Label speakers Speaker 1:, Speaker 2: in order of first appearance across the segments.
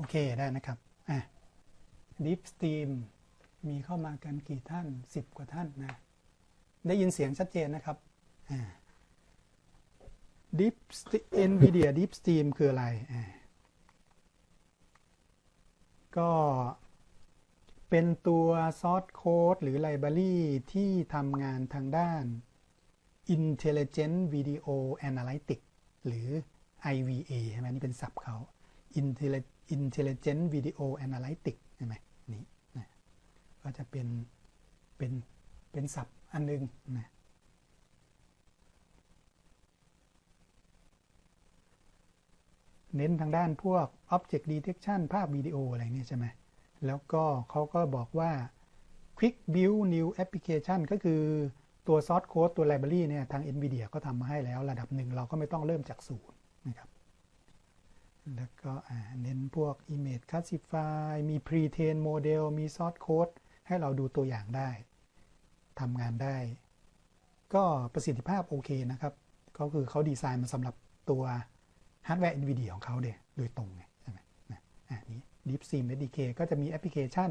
Speaker 1: โอเคได้นะครับอะ Deep Stream มีเข้ามากันกี่ท่าน 10 กว่าท่านนะ ได้ยินเสียงชัดเจนนะครับอ่า Deep NVIDIA Deep Stream คืออะไรอ่าก็เป็นตัวซอสโค้ดหรือไลบรารีที่ทำงานทางด้าน Intelligent Video Analytics หรือ IVA ใช่ไหมนี่เป็นศัพท์เขา Intelligent Intelligent Video Analytics ใช่ไหมนี่นะก็จะเป็นเป็นเป็นศัพท์อันหนึงนะเน้นทางด้านพวก Object Detection ภาพวิดีโออะไรนี่ใช่ไหมแล้วก็เขาก็บอกว่า Quick Build New Application ก็คือตัว Source Code ตัว Library เนี่ยทาง NVIDIA ก็ทำมาให้แล้วระดับหนึ่งเราก็ไม่ต้องเริ่มจากศูนย์นะครับ แล้วก็เน้นพวก Image Classify มี Pre-train Model มี Source Code ให้เราดูตัวอย่างได้ทำงานได้ ก็ประสิทธิภาพโอเคนะครับ ก็คือเขาดีไซน์มาสำหรับตัวฮาร์ดแวร์ NVIDIA ของเขาเดยโดยตรงไงใช่ไหมนะอ่านี้ DeepSeam SDK ก็จะมีแอปพลิเคชัน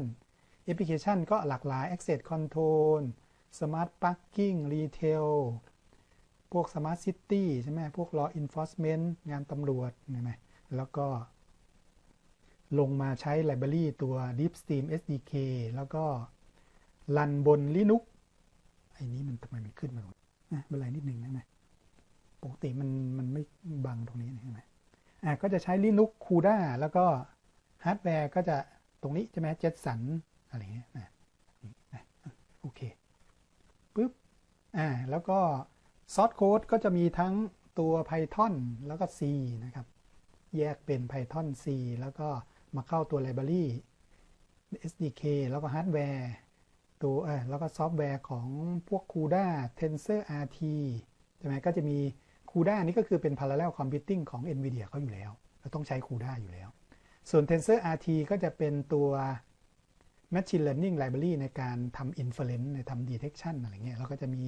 Speaker 1: แอปพลิเคชันก็หลากหลาย Access Control Smart Parking Retail พวก Smart City ใช่ไหมพวก Law Enforcement งานตำรวจใช่ไหม แล้วก็ ลงมาใช้ Library ตัว DeepStream SDK แล้วก็รันบน Linux ไอ้นี้มันทำไมมันขึ้นมาหมดนะเป็นไรนิดนึงได้ไหมปกติมันมันไม่บังตรงนี้ใช่ไหมอะก็จะใช้ Linux CUDA แล้วก็ฮาร์ดแวร์ก็จะตรงนี้ใช่ไหมเจ็ตสันอะไรเงี้ยนะนี่นะโอเคปุ๊บอ่าแล้วก็ซอสโค้ดก็จะมีทั้งตัว Python แล้วก็ C นะครับ แยกเป็น Python C แล้วก็มาเข้าตัว Library SDK แล้วก็ฮาร์ดแวร์ตัวเออแล้วก็ซอฟต์แวร์ของพวก CUDA TensorRT ใช่ไหมก็จะมี CUDA นี่ก็คือเป็น Parallel Computing ของ NVIDIA เขาอยู่แล้ว เราต้องใช้ CUDA อยู่แล้ว ส่วน TensorRT ก็จะเป็นตัว Machine Learning Library ในการทำ Inference ในทำ Detection อะไรเงี้ยแล้วก็จะมี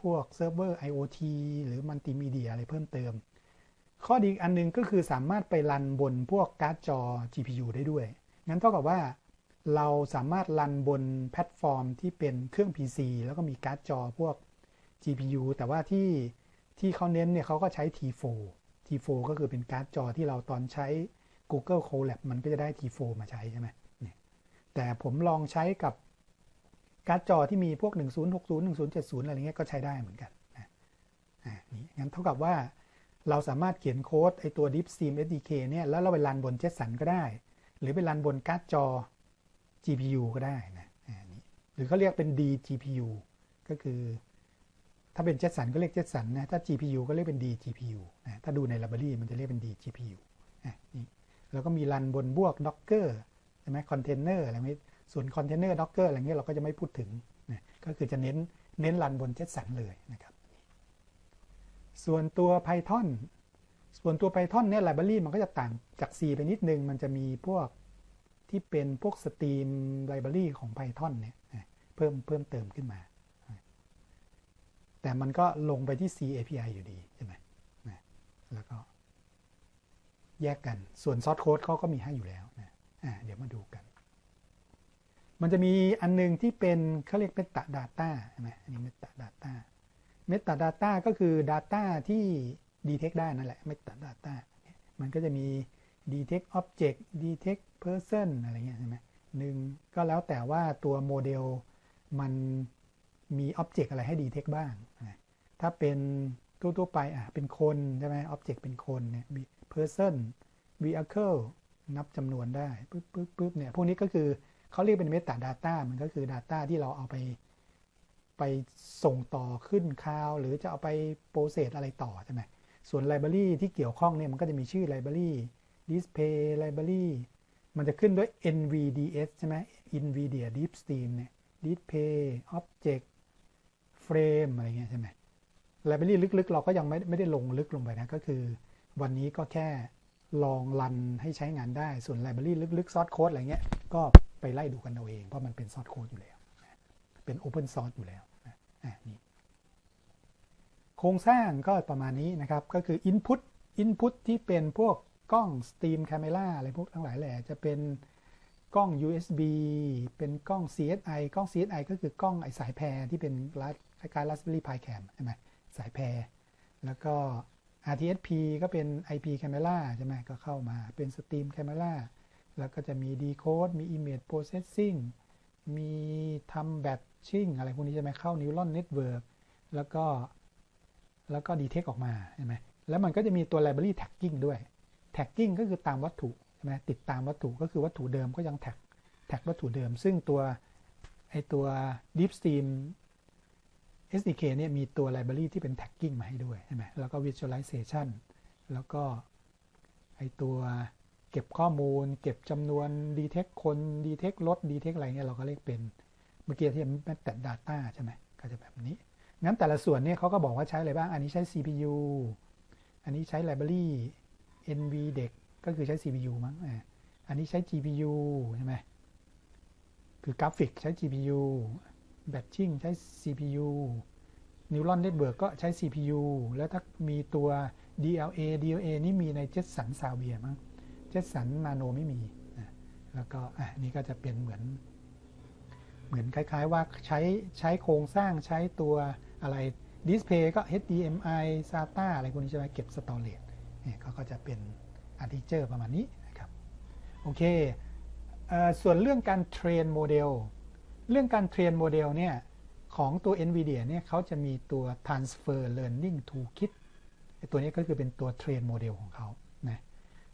Speaker 1: พวก Server IoT หรือ Multimedia อะไรเพิ่มเติม ข้อดีอีกอันหนึงก็คือสามารถไปรันบนพวกการ์ดจอ GPU ได้ด้วย งั้นเท่ากับว่าเราสามารถรันบนแพลตฟอร์มที่เป็นเครื่อง PC แล้วก็มีการ์ดจอพวก GPU แต่ว่าที่ที่เขาเน้นเนี่ยเขาก็ใช้ T4 T4 ก็คือเป็นการ์ดจอที่เราตอนใช้ Google Colab มันก็จะได้ T4 มาใช้ใช่ไหมแต่ผมลองใช้กับการ์ดจอที่มีพวก 1060 1070 อะไรเงี้ยก็ใช้ได้เหมือนกันนะนี่งั้นเท่ากับว่า เราสามารถเขียนโค้ดไอตัว DeepStream SDK เนี่ยแล้วเราไปรันบน Jetson ก็ได้ หรือไปรันบนการ์ดจอ GPU ก็ได้นะอ่านี่หรือเขาเรียกเป็น DGPU ก็คือถ้าเป็น Jetson ก็เรียก Jetson นะถ้า GPU ก็เรียกเป็น DGPU นะถ้าดูใน library มันจะเรียกเป็น DGPU อะนี่แล้วก็มีรันบนบวก Docker ใช่ไหมคอนเทนเนอร์อะไรไม่ส่วนคอนเทนเนอร์ Docker อะไรเงี้ยเราก็จะไม่พูดถึงนะก็คือจะเน้นเน้นรันบน Jetson เลยนะครับ ส่วนตัว Python ส่วนตัว Python เนี่ย library มันก็จะต่างจาก C ไปนิดนึง มันจะมีพวกที่เป็นพวก Stream library ของ Python เนี่ยเพิ่มเพิ่มเติมขึ้นมา แต่มันก็ลงไปที่ C API อยู่ดีใช่ไหมแล้วก็แยกกัน ส่วน source code เขาก็มีให้อยู่แล้วนะเดี๋ยวมาดูกัน มันจะมีอันนึงที่เป็นเขาเรียก Meta Data ใช่ไหมอันนี้ Meta Data Meta Data ก็คือ Data ที่ detect ได้นั่นแหละ Meta Data มันก็จะมี detect object detect person อะไรเงี้ยใช่ไหมหนึ่งก็แล้วแต่ว่าตัวโมเดลมันมี object อะไรให้ detect บ้าง ถ้าเป็นทั่วๆไปอะเป็นคนใช่ไหม object เป็นคนเนี่ย person vehicle นับจำนวนได้ปึ๊บปึ๊บปึ๊บเนี่ย พวกนี้ก็คือเขาเรียกเป็น Meta Data มันก็คือ Data ที่เราเอาไป ไปส่งต่อขึ้นคลาวหรือจะเอาไปโปรเซสอะไรต่อใช่ไหมส่วน Library ที่เกี่ยวข้องเนี่ยมันก็จะมีชื่อ Library Display Library มันจะขึ้นด้วย NVDS ใช่ไหม NVIDIA Deep Stream เนี่ย Display Object Frame อะไรเงี้ยใช่ไหม Library ลึกๆ เราก็ยังไม่ไม่ได้ลงลึกลงไปนะ ก็คือวันนี้ก็แค่ลองรันให้ใช้งานได้ ส่วน Library ลึกๆ Source Code อะไรเงี้ย ก็ไปไล่ดูกันเอาเอง เพราะมันเป็น Source Code อยู่แล้ว เป็น Open Source อยู่แล้วนี่โครงสร้างก็ประมาณนี้นะครับ ก็คือ Input Input ที่เป็นพวกกล้อง Steam Camera อะไรพวกทั้งหลายแหละจะเป็นกล้อง USB เป็นกล้อง CSI กล้อง CSI ก็คือกล้องไอสายแพรที่เป็นคล้ายๆ Raspberry Pi Cam ใช่ไหมสายแพร แล้วก็ RTSP ก็เป็น IP Camera ใช่ไหมก็เข้ามาเป็น Steam Camera แล้วก็จะมี Decode มี Image Processing มีทำแบบ Batching อะไรพวกนี้ใช่ไหมเข้า Neural Network แล้วก็แล้วก็ Detect ออกมาใช่ไหมแล้วมันก็จะมีตัว Library Tagging ด้วย Tagging ก็คือตามวัตถุใช่ไหมติดตามวัตถุก็คือวัตถุเดิมก็ยังแท็กแท็กวัตถุเดิม ซึ่งตัวไอตัว Deep Stream SDK เนี่ยมีตัว library ที่เป็น tagging มาให้ด้วยใช่ไหมแล้วก็ visualization แล้วก็ไอตัวเก็บข้อมูล เก็บจำนวน detect คน detect รถ detect อะไรเงี้ยเราก็เรียกเป็น เมื่อกี้ที่แมตแต่ data ใช่ไหมก็จะแบบนี้ งั้นแต่ละส่วนเนี่ยเขาก็บอกว่าใช้อะไรบ้าง อันนี้ใช้ CPU อันนี้ใช้ library NV เด็กก็คือใช้ CPU มั้งอันนี้ใช้ GPU ใช่ไหมคือกราฟิกใช้ GPU แบตชิ่งใช้ CPU Neural Network ก็ใช้ CPU แล้วถ้ามีตัว DLA DLA นี่มีใน Jetson s a v i a มั้ง Jetson Nano ไม่มี แล้วก็อะนี่ก็จะเป็นเหมือน เหมือนคล้าย ๆ ว่าใช้ใช้โครงสร้างใช้ตัวอะไรดิสเพย์ก็ HDMI SATA อะไรพวกนี้ใช่ไหมเก็บสตอเรจเนี่ยก็จะเป็นอาร์ติเจอร์ประมาณนี้นะครับโอเคส่วนเรื่องการเทรนโมเดลเรื่องการเทรนโมเดลเนี่ยของตัว NVIDIA เนี่ยเขาจะมีตัว transfer learning toolkit ตัวนี้ก็คือเป็นตัวเทรนโมเดลของเขานะ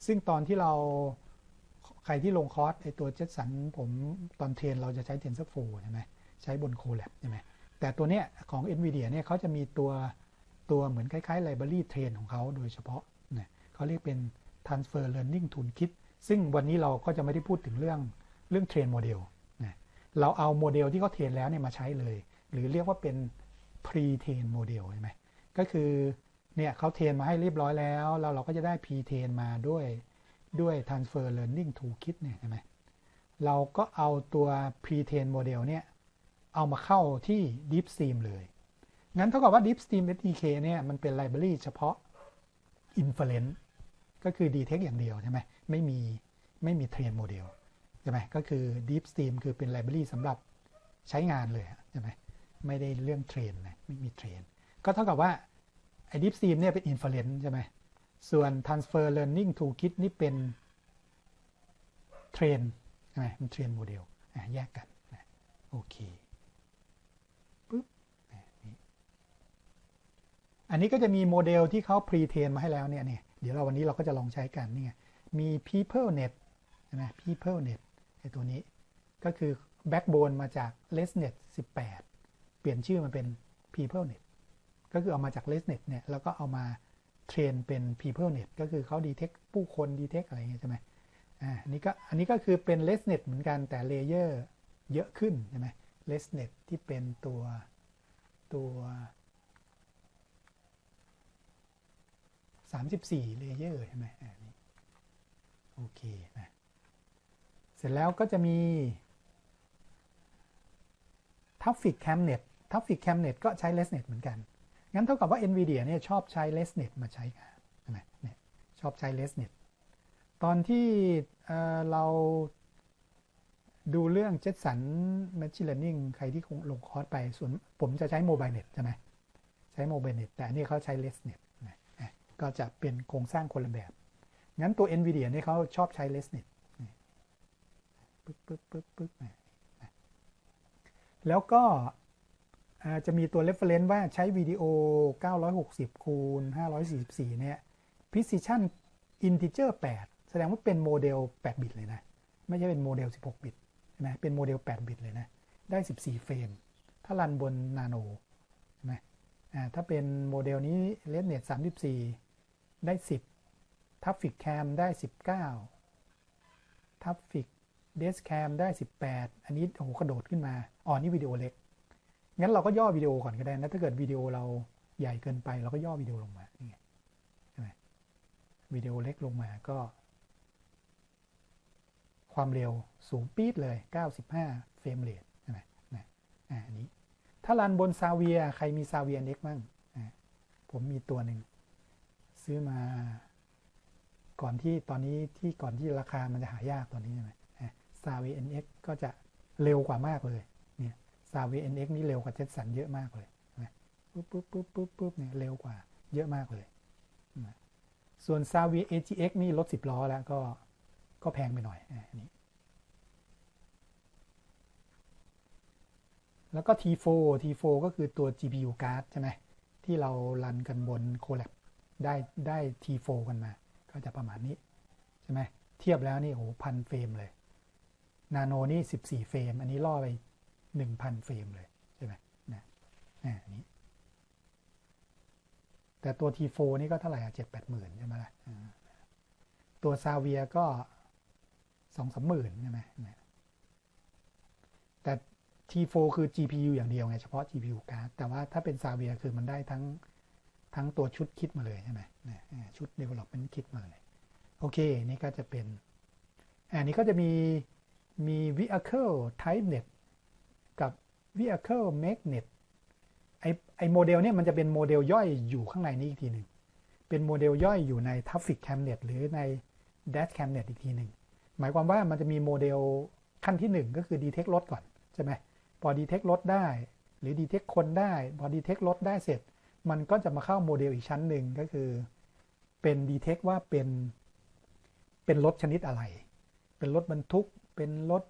Speaker 1: ซึ่งตอนที่เรา ใครที่ลงคอร์สไอตัวเจ็ตสันผมตอนเทรนเราจะใช้ TensorFlow ใช่ไหมใช้บน Colab ใช่ไหมแต่ตัวเนี้ยของ NVIDIA เนี่ยเขาจะมีตัวตัวเหมือนคล้ายๆ library train ของเขาโดยเฉพาะเนะเขาเรียกเป็น transfer learning toolkit ซึ่งวันนี้เราก็จะไม่ได้พูดถึงเรื่องเรื่องเทรนโมเดลเราเอาโมเดลที่เขาเทรนแล้วเนี่ยมาใช้เลย หรือเรียกว่าเป็น pre train โมเดลใช่ไหมก็คือเนี่ยเขาเทรนมาให้เรียบร้อยแล้ว แล้วเราก็จะได้ pre train มาด้วย ด้วย transfer learning toolkit เนี่ยใช่ไหมเราก็เอาตัว pre train โมเดลเนี่ยเอามาเข้าที่ deep stream เลย งั้นเท่ากับว่า deep stream SDK เนี่ยมันเป็น library เฉพาะ inference ก็คือ detect อย่างเดียวใช่ไหมไม่มีไม่มี train โมเดลใช่ไหมก็คือ Deep Stream คือเป็นไลบรารีสำหรับใช้งานเลยใช่ไหมไม่ได้เรื่องเทรนนะไม่มีเทรน ก็เท่ากับว่าไอ้ Deep Stream เนี่ยเป็น Inference ใช่ไหม ส่วน Transfer Learning Toolkit นี่เป็นเทรนใช่ไหมมันเทรนโมเดลแยกกันโอเคปุ๊บอันนี้ก็จะมีโมเดลที่เขาพรีเทรนมาให้แล้วเนี่ยเดี๋ยวเราวันนี้เราก็จะลองใช้กันนี่ไงมี PeopleNet ใช่ไหม PeopleNet ไอตัวนี้ก็คือแบ็กโบนมาจาก lesnet 18 เปลี่ยนชื่อมาเป็น PeopleNet ก็คือเอามาจาก lesnet เนี่ยแล้วก็เอามา เทรนเป็น PeopleNet ก็คือเขาดีเทคผู้คนดีเทคอะไรเงี้ยใช่ไหมอ่าอันนี้ก็อันนี้ก็คือเป็น LessNet เหมือนกันแต่เลเยอร์เยอะขึ้นใช่ไหม LessNet ที่เป็นตัวตัว 34เลเยอร์ใช่ไหมอันนี้โอเคนะเสร็จแล้วก็จะมี t a f f i c Camnet t a f f i c Camnet ก็ใช้ LessNet เหมือนกัน งั้นเท่ากับว่า NVIDIA เนี่ยชอบใช้ LessNet มาใช้งานใช่ไหมเนี่ยชอบใช้ LessNet ตอนที่เราดูเรื่อง Jetson Machine Learning ใครที่คงลงคอร์สไป ส่วนผมจะใช้ MobileNet ใช่ไหมใช้ MobileNet แต่อันนี้เขาใช้ LessNet นะก็จะเป็นโครงสร้างคนละแบบ งั้นตัว NVIDIA เนี่ยเขาชอบใช้ LessNet ปึ๊บปึ๊บปึ๊บปึ๊บแล้วก็ จะมีตัว reference ว่าใช้วิดีโอ 960 คูณ 544 เนี่ย precision integer 8 แสดงว่าเป็นโมเดล 8 บิตเลยนะ ไม่ใช่เป็นโมเดล 16 บิตนะเป็นโมเดล 8 บิตเลยนะ ได้ 14 เฟรม ถ้ารันบนนาโนใช่ไหมถ้าเป็นโมเดลนี้ ResNet 34 ได้ 10 Traffic Cam ได้ 19 Traffic เดสแคมได้ 18 อันนี้โอ้โหกระโดดขึ้นมา อ๋อนี่วิดีโอเล็ก งั้นเราก็ย่อวิดีโอก่อนก็ได้นะถ้าเกิดวิดีโอเราใหญ่เกินไป เราก็ย่อวิดีโอลงมานี่ไงใช่ไหมวิดีโอเล็กลงมาก็ ความเร็วสูงปี๊ดเลย 95 เฟรมเรทใช่ไหมนะอ่าอันนี้ ถ้ารันบนซาเวียใครมีซาเวียเน็กบ้างผมมีตัวหนึ่งซื้อมาก่อนที่ตอนนี้ที่ก่อนที่ราคามันจะหายากตอนนี้ใช่ไหมซาวีเนเอ็กก็จะเร็วกว่ามากเลย ซาวีเอ็นเอ็กนี่เร็วกว่าเจ็ตสันเยอะมากเลยปุ๊บปุ๊บปุ๊บปุ๊บปุ๊บเนี่ยเร็วกว่าเยอะมากเลยส่วนซาวีเอจีเอ็กนี่รถสิบล้อแล้วก็ก็แพงไปหน่อยอันนี้แล้วก็ T4 T4 ก็คือตัว GPU card ใช่ไหมที่เรารันกันบน Colab ได้ได้ T4 กันมา ก็จะประมาณนี้ ใช่ไหมเทียบแล้วนี่โอ้พันเฟรมเลย นาโนนี่ 14 เฟรม อันนี้ล่อไป 1,000เฟรมเลยใช่ไหมนะอันนี้แต่ตัว T4 นี่ก็เท่าไหร่อะเจ็ดแปดหมื่นใช่ไหมล่ะตัวซาเวียก็สองสามหมื่นใช่ไหมแต่ T4 คือ GPU อย่างเดียวไง เฉพาะ GPU การ์ดแต่ว่าถ้าเป็นซาเวียคือมันได้ทั้งทั้งตัวชุดคิดมาเลยใช่ไหมชุด development คิดมาเลย โอเค นี่ก็จะเป็นอันนี้ก็จะมีมี vehicle type net กับ vehicle make net ไอไอโมเดลเนี่ยมันจะเป็นโมเดลย่อยอยู่ข้างในนี้อีกทีหนึ่งเป็นโมเดลย่อยอยู่ใน traffic cam net หรือใน dash cam net อีกทีหนึ่งหมายความว่ามันจะมีโมเดลขั้นที่ 1 ก็คือ detect รถก่อนใช่ไหมพอ detect รถได้ หรือ detect คนได้ พอ detect รถได้เสร็จ มันก็จะมาเข้าโมเดลอีกชั้นหนึ่งก็คือเป็น detect ว่าเป็นเป็นรถชนิดอะไร เป็นรถบรรทุก เป็นรถ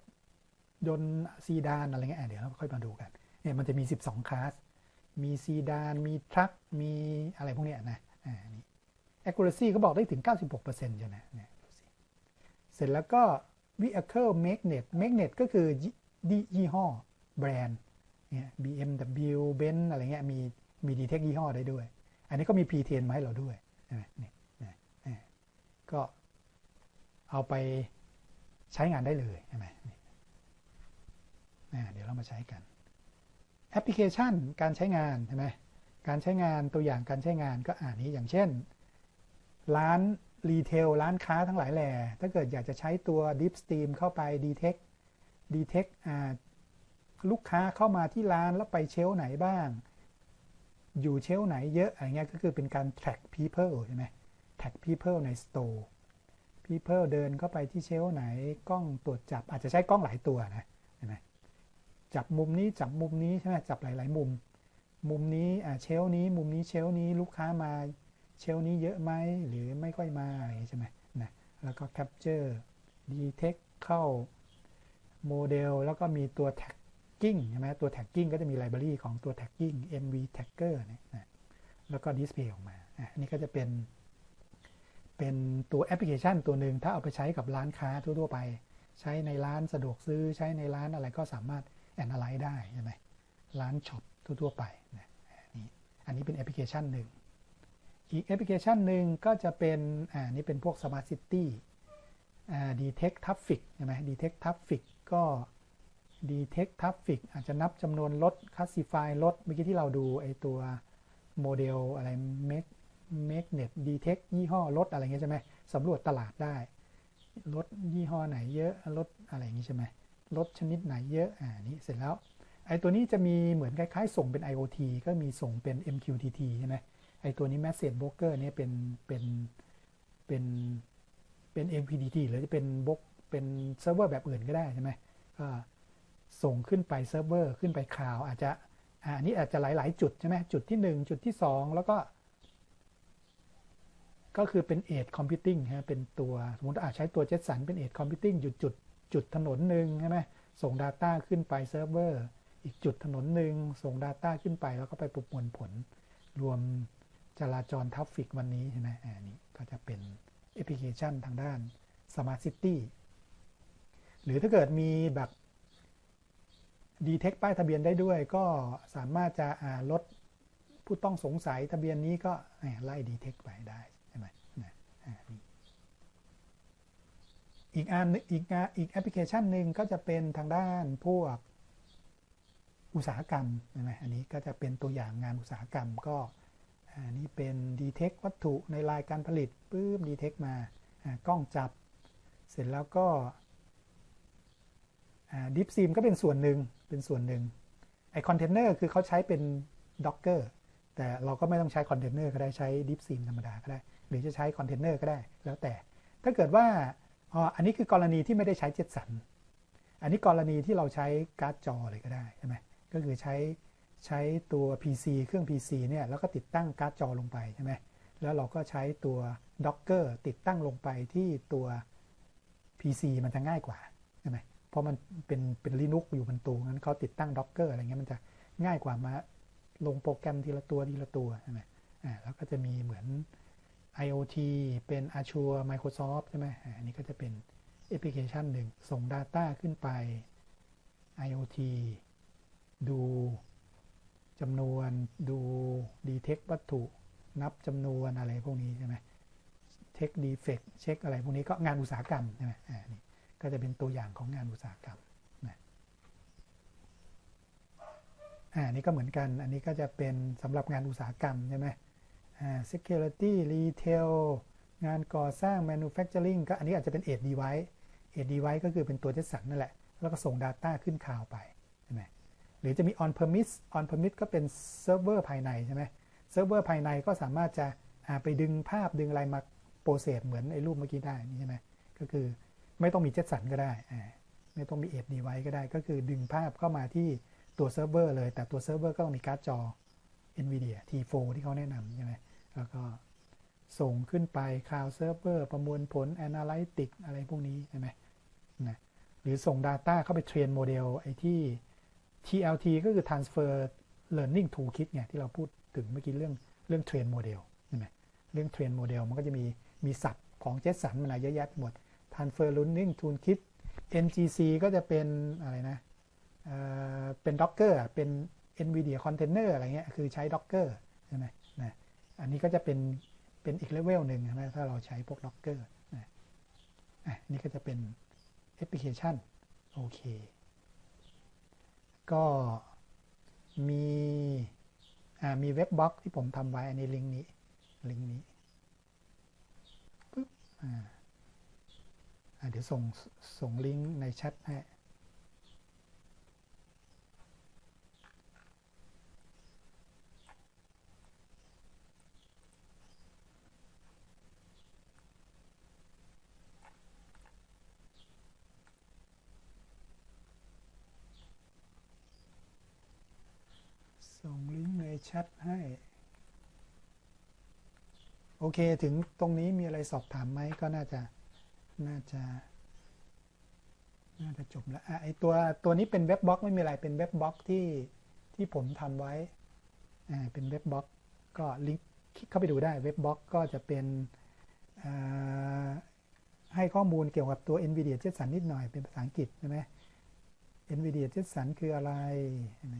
Speaker 1: ยนต์ซีดานอะไรเงี้ยเดี๋ยวเราค่อยมาดูกันเนี่ยมันจะมี 12 คลาส มีซีดาน มีทรัค มีอะไรพวกนี้นะอ่านี่ accuracy ก็บอกได้ถึง 96%ใช่ไหมเนี่ยเสร็จแล้วก็ vehicle magnet magnet ก็คือยี่ห้อแบรนด์เนี่ย BMW Benz อะไรเงี้ยมีมีดีเทคยี่ห้อได้ด้วย อันนี้ก็มี P10 มาให้เราด้วยนี่ก็เอาไปใช้งานได้เลยใช่ไหม เดี๋ยวเรามาใช้กันแอปพลิเคชันการใช้งานใช่ไหมการใช้งานตัวอย่างการใช้งานก็อ่านนี้อย่างเช่น ร้านรีเทลร้านค้าทั้งหลายแหล่ถ้าเกิดอยากจะใช้ตัว Deep Steam เข้าไป Detect Detect ลูกค้าเข้ามาที่ร้านแล้วไปเชลไหนบ้าง อยู่เชลไหนเยอะอะไรเงี้ยก็คือเป็นการ track people ใช่ไหม track people ใน store people เดินเข้าไปที่เชลไหน กล้องตรวจจับอาจจะใช้กล้องหลายตัวนะเจับมุมนี้จับมุมนี้ใช่ไหมจับหลาย ๆ มุม มุมนี้เชลนี้มุมนี้เชลนี้ลูกค้ามาเชลนี้เยอะไหมหรือไม่ค่อยมาอะไรใช่ไหมนะแล้วก็ capture detect เข้าโมเดลแล้วก็มีตัว tagging ใช่ไหมตัว tagging ก็จะมีไลบรารีของตัว tagging mv tagger เนี่ยนะแล้วก็ display ออกมาอันนี้ก็จะเป็น เป็นตัวแอปพลิเคชันตัวหนึ่งถ้าเอาไปใช้กับร้านค้าทั่วๆไป ใช้ในร้านสะดวกซื้อใช้ในร้านอะไรก็สามารถ แอนอะไรได้ใช่ไหมร้านช็อปทั่วๆไปนะนี่อันนี้เป็นแอปพลิเคชันหนึ่ง อีกแอปพลิเคชันหนึ่งก็จะเป็น อ่า นี่เป็นพวก Smart City อ่า Detect Traffic ใช่ไหม Detect Traffic ก็ Detect Traffic อาจจะนับจำนวนรถ Classify รถ เมื่อกี้ที่เราดูไอตัวโมเดลอะไร Make Make Net Detect ยี่ห้อรถอะไรเงี้ยใช่ไหมสำรวจตลาดได้ รถยี่ห้อไหนเยอะ รถอะไรอย่างงี้ใช่ไหม รถชนิดไหนเยอะอ่านี่เสร็จแล้วไอ้ตัวนี้จะมีเหมือนคล้ายๆ ส่งเป็น IoT ก็มีส่งเป็น MQTT ใช่ไหมไอ้ตัวนี้ Message Broker เนี่ยเป็นเป็นเป็นเป็น MQTT หรือจะเป็นบล็อกเป็นเซิร์ฟเวอร์แบบอื่นก็ได้ใช่ไหมก็ส่งขึ้นไปเซิร์ฟเวอร์ขึ้นไปคลาวอาจจะอ่านี่อาจจะหลาย ๆ จุดใช่ไหมจุดที่ 1 จุดที่ 2 แล้วก็ ก็คือเป็น Edge Computing ฮะเป็นตัวสมมติอาจใช้ตัวเจสันเป็น Edge Computing จุดจุด จุดถนนหนึ่งใช่ไหมส่ง Data ขึ้นไปเซิร์ฟเวอร์อีกจุดถนนหนึ่งส่ง Data ขึ้นไปแล้วก็ไปประมวลผล รวมจราจรทัฟฟิกวันนี้ใช่ไหมอันนี้ก็จะเป็นแอปพลิเคชันทางด้าน Smart City หรือถ้าเกิดมีแบบดีเทคป้ายทะเบียนได้ด้วย ก็สามารถจะลดผู้ต้องสงสัยทะเบียนนี้ก็ไล่ดีเทคไปได้ใช่ไหม อีกอันอีกอีกแอปพลิเคชันหนึ่งก็จะเป็นทางด้านพวกอุตสาหกรรมใช่ไหมอันนี้ก็จะเป็นตัวอย่างงานอุตสาหกรรมก็อันนี้เป็นดีเทควัตถุในลายการผลิตปื้มดีเทคมากล้องจับ เสร็จแล้วก็ดิฟซีมก็เป็นส่วนหนึ่งเป็นส่วนหนึ่งไอคอนเทนเนอร์คือเขาใช้เป็นด็อกเกอร์แต่เราก็ไม่ต้องใช้คอนเทนเนอร์ก็ได้ใช้ดิฟซีมธรรมดาก็ได้ หรือจะใช้คอนเทนเนอร์ก็ได้แล้วแต่ ถ้าเกิดว่า อ๋ออันนี้คือกรณีที่ไม่ได้ใช้เจ็ตสัน อันนี้กรณีที่เราใช้การ์ดจอเลยก็ได้ใช่ไหมก็คือใช้ใช้ตัว PC เครื่อง PC เนี่ยแล้วก็ติดตั้งการ์ดจอลงไปใช่ไหมแล้วเราก็ใช้ตัว Docker ติดตั้งลงไปที่ตัว PC มันจะง่ายกว่าใช่ไหมเพราะมันเป็นเป็น Linux อยู่บนตัวงั้นเขาติดตั้ง Docker อะไรเงี้ยมันจะง่ายกว่ามาลงโปรแกรมทีละตัวทีละตัวใช่ไหมอ่าแล้วก็จะมีเหมือน IoT เป็น Azure Microsoft ใช่ไหมอันนี้ก็จะเป็นแอปพลิเคชันหนึ่ง ส่ง Data ขึ้นไป IoT ดูจำนวนดู detect วัตถุนับจำนวนอะไรพวกนี้ใช่ไหมเช็คดีเฟกเช็คอะไรพวกนี้ก็งานอุตสาหกรรมใช่ไหมอ่านี่ก็จะเป็นตัวอย่างของงานอุตสาหกรรมนะอ่านี่ก็เหมือนกัน อันนี้ก็จะเป็นสำหรับงานอุตสาหกรรมใช่ไหม security retail งานก่อสร้าง manufacturing ก็อันนี้อาจจะเป็น edge device edge device ก็คือเป็นตัวเจสันนั่นแหละ แล้วก็ส่ง Data ขึ้นข่าวไปใช่ไหมหรือจะมี on premise on premise ก็เป็นเซิร์ฟเวอร์ภายในใช่ไหมเซิร์ฟเวอร์ภายในก็สามารถจะไปดึงภาพดึงอะไรมาโปรเซสเหมือนไอ้รูปเมื่อกี้ได้นี่ใช่ไหมก็คือไม่ต้องมีเจ็ตสันก็ได้ไม่ต้องมีเอ็ดดีไว้ก็ได้ ก็คือดึงภาพเข้ามาที่ตัวเซิร์ฟเวอร์เลย แต่ตัวเซิร์ฟเวอร์ก็ต้องมีการ์ดจอ NVIDIA T4 ที่เขาแนะนำใช่ไหม แล้วก็ส่งขึ้นไปคลาวเซิร์ฟเวอร์ประมวลผล Analytic อะไรพวกนี้ใช่ไหมนะหรือส่ง Data เข้าไปเทรนโมเดลไอ้ที่ TLT ก็คือ Transfer Learning Toolkit ไงที่เราพูดถึงเมื่อกี้เรื่องเรื่องเทรนโมเดลใช่ไหมเรื่องเทรนโมเดลมันก็จะมีมีศัพท์ของเจสันมันอะไรเยอะแยะหมด Transfer Learning Toolkit NGC ก็จะเป็นอะไรนะเเป็น Docker เป็น NVIDIA Container อะไรเงี้ยคือใช้ Docker ใช่ไหม อันนี้ก็จะเป็นเป็นอีกเลเวลหนึ่งใช่ไหมถ้าเราใช้พวก Docker นะอะนี่ก็จะเป็นแอปพลิเคชันโอเค ก็มีมีเว็บบล็อกที่ผมทำไว้ในลิงก์นี้ลิงก์นี้ปึ๊บอ่าเดี๋ยวส่งส่งลิงก์ในแชทให้ส่งลิงก์ในแชทให้ โอเคถึงตรงนี้มีอะไรสอบถามไหมก็น่าจะน่าจะ น่าจะจบแล้วไอตัวตัวนี้เป็นเว็บบล็อกไม่มีอะไรเป็นเว็บบล็อกที่ที่ผมทำไว้อ่าเป็นเว็บบล็อกก็ลิงก์คลิกเข้าไปดูได้เว็บบล็อกก็จะเป็นให้ข้อมูลเกี่ยวกับตัว NVIDIA Jetson นิดหน่อยเป็นภาษาอังกฤษใช่ไหม NVIDIA Jetson คืออะไรใช่ไหม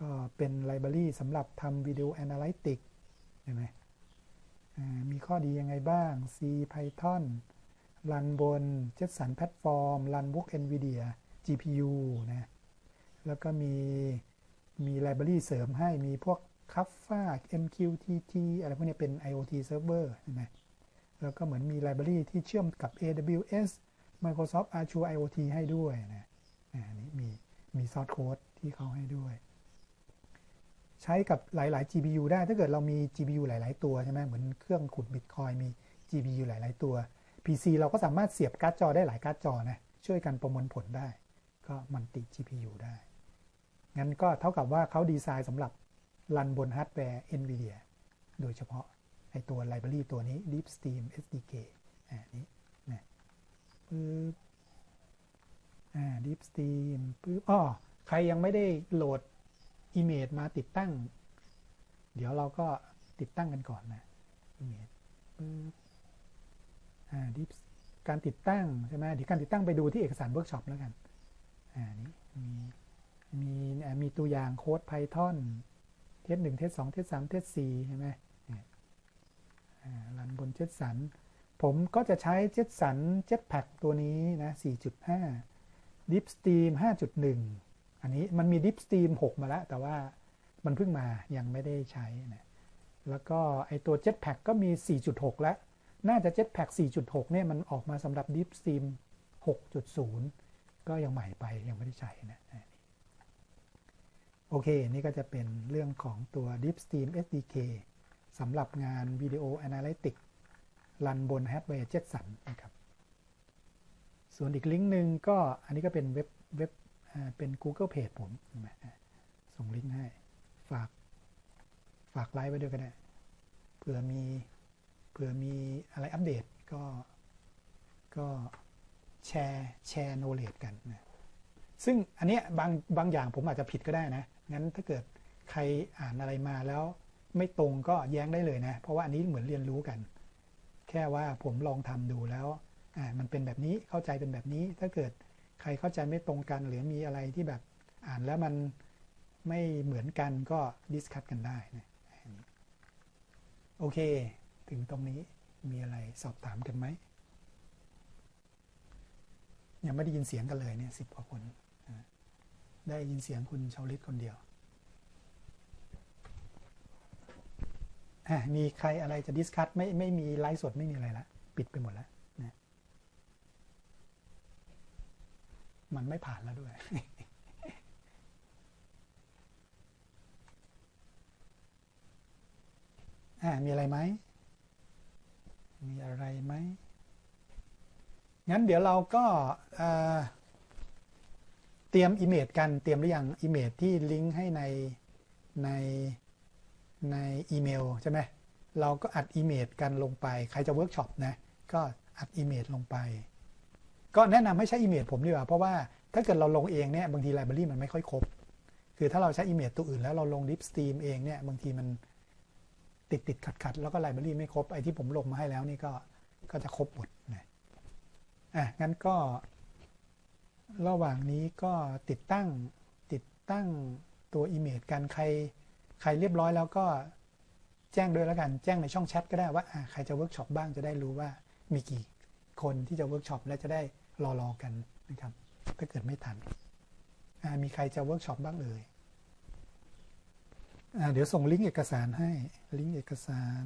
Speaker 1: ก็เป็นไลบรารีสำหรับทำวิดีโอแอนาลิติกใช่ไหมมีข้อดียังไงบ้าง C Python รันบน Jetson แพลตฟอร์มรันบวก NVIDIA GPU นะ แล้วก็มี มีไลบรารีเสริมให้มีพวก Kafka MQTT อะไรพวกนี้เป็น IoT server ใช่ไหมแล้วก็เหมือนมีไลบรารีที่เชื่อมกับ AWS Microsoft Azure IoT ให้ด้วยนะอันนี้มี มีซอสโค้ดที่เขาให้ด้วย ใช้กับหลาย ๆ GPU ได้ ถ้าเกิดเรามี GPU หลาย ๆ ตัวใช่ไหมเหมือนเครื่องขุดบิตคอยมี GPU หลาย ๆ ตัว PC เราก็สามารถเสียบการ์ดจอได้หลายการ์ดจอนะ ช่วยกันประมวลผลได้ ก็มันติ GPU ได้ งั้นก็เท่ากับว่าเขาดีไซน์สำหรับรันบนฮาร์ดแวร์ NVIDIA โดยเฉพาะไอตัวไลบรารีตัวนี้ DeepStream SDK อ่านี้นะปึ๊บอ่า DeepStream ปึ๊บอ๋อใครยังไม่ได้โหลด Image มาติดตั้ง เดี๋ยวเราก็ติดตั้งกันก่อนนะ Image อ่าดิการติดตั้งใช่ไหมเดี๋ยวการติดตั้งไปดูที่เอกสารเวิร์กช็อปแล้วกันอ่านี้มีมีมีตัวอย่างโค้ด Python เทสหนึ่งเทสสองเทสสามเทสสี่ใช่ไหมรันบนเจ็ตสัน ผมก็จะใช้เจ็ตสันเจ็ตแพ็ตัวนี้นะ 4.5 Deep Steam 5.1 อันนี้มันมี Deep Steam 6มาแล้ว แต่ว่ามันเพิ่งมายังไม่ได้ใช้นะแล้วก็ไอตัว Jetpack ก็มี 4.6 แล้ว น่าจะ Jetpack 4.6 เนี่ยมันออกมาสำหรับ Deep Steam 6.0 ก็ยังใหม่ไปยังไม่ได้ใช้นะโอเค นี่ก็จะเป็นเรื่องของตัว Deep Steam SDK สำหรับงานวิดีโอ Analytics รันบน hardware Jetson นะครับ ส่วนอีกลิงก์หนึ่งก็อันนี้ก็เป็นเว็บเว็บ เป็น Google Page ผมส่งลิงก์ให้ ฝาก ฝากไลค์ไว้ด้วยก็ได้ เผื่อมี เผื่อมีอะไรอัปเดตก็ ก็แชร์แชร์โนเลดกันนะซึ่งอันเนี้ยบางบางอย่างผมอาจจะผิดก็ได้นะ งั้นถ้าเกิดใครอ่านอะไรมาแล้วไม่ตรงก็แย้งได้เลยนะ เพราะว่าอันนี้เหมือนเรียนรู้กัน แค่ว่าผมลองทำดูแล้ว อ่า มันเป็นแบบนี้เข้าใจเป็นแบบนี้ ถ้าเกิด ใครเข้าใจไม่ตรงกัน หรือมีอะไรที่แบบอ่านแล้วมันไม่เหมือนกันก็ดิสคัตกันได้นะโอเค ถึงตรงนี้มีอะไรสอบถามกันไหม ยังไม่ได้ยินเสียงกันเลยเนี่ยสิบกว่าคน ได้ยินเสียงคุณชาวลิตคนเดียวมีใครอะไรจะดิสคัตไม่ไม่มีไลฟ์สดไม่มีอะไรละ ปิดไปหมดแล้วนะ มันไม่ผ่านแล้วด้วย อะมีอะไรไหม มีอะไรไหม งั้นเดี๋ยวเราก็เอ่อเตรียมอิเมจกัน เตรียมหรือยังอิเมจที่ลิงก์ให้ในในในอีเมลใช่ไหม เราก็อัดอิเมจกันลงไป ใครจะเวิร์กช็อปนะ ก็อัดอิเมจลงไป ก็แนะนำให้ใช้อิเมจผมดีกว่า เพราะว่าถ้าเกิดเราลงเองเนี่ยบางทีไลบรารีมันไม่ค่อยครบ คือถ้าเราใช้อิเมจตัวอื่นแล้วเราลงดิฟสตรีมเองเนี่ยบางทีมันติดติดขัดขัดแล้วก็ไลบรารีไม่ครบไอ้ที่ผมลงมาให้แล้วนี่ก็ก็จะครบหมดนะอะงั้นก็ ระหว่างนี้ก็ติดตั้งติดตั้งตัว Image กันใครใครเรียบร้อยแล้วก็แจ้งด้วยแล้วกันแจ้งในช่องแชทก็ได้ว่าอะใครจะเวิร์กช็อปบ้างจะได้รู้ว่ามีกี่ คนที่จะเวิร์กช็อปและจะได้รอๆกันนะครับ ถ้าเกิดไม่ทัน มีใครจะเวิร์กช็อปบ้างเอ่ยอเดี๋ยวส่งลิงก์เอกสารให้ ลิงก์เอกสาร